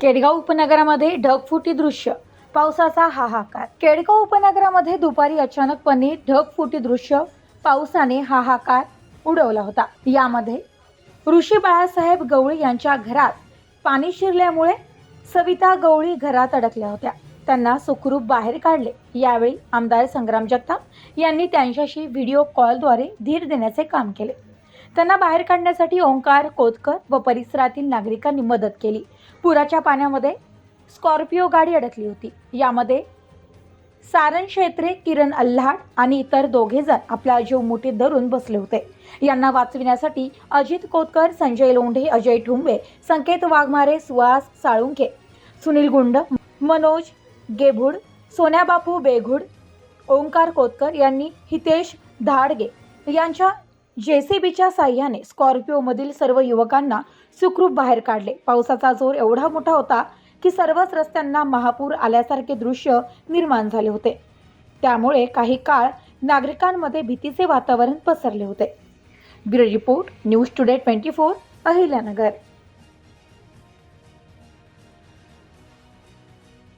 केडगाव उपनगरामध्ये ढगफुटी दृश्य पावसाचा हाहाकार. केडगाव उपनगरामध्ये दुपारी अचानकपणे ढगफुटी दृश्य पावसाने हाहाकार उडवला होता. यामध्ये ऋषी बाळासाहेब गवळी यांच्या घरात पाणी शिरल्यामुळे सविता गवळी घरात अडकल्या होत्या. त्यांना सुखरूप बाहेर काढले. यावेळी आमदार संग्राम जगताप यांनी त्यांच्याशी व्हिडिओ कॉलद्वारे धीर देण्याचे काम केले. त्यांना बाहेर काढण्यासाठी ओंकार कोतकर व परिसरातील नागरिकांनी मदत केली. पुराच्या पाण्यामध्ये स्कॉर्पिओ गाडी अडकली होती. यामध्ये सारण क्षेत्रे किरण अल्हाड आणि इतर दोघे जण आपला जीव मुठीत धरून बसले होते. यांना वाचविण्यासाठी अजित कोतकर संजय लोंढे अजय ठुंबे संकेत वाघमारे सुहास साळुंके सुनील गुंड मनोज गेभुड सोन्याबापू बेघुड ओंकार कोतकर यांनी हितेश धाडगे यांच्या जेसीबीच्या साह्याने स्कॉर्पिओमधील सर्व युवकांना सुखरूप बाहेर काढले. पावसाचा जोर एवढा मोठा होता की सर्वच रस्त्यांना महापूर आल्यासारखे दृश्य निर्माण झाले होते. त्यामुळे काही काळ नागरिकांमध्ये भीतीचे वातावरण पसरले होते. Bureau report news today twenty four Ahilyanagar.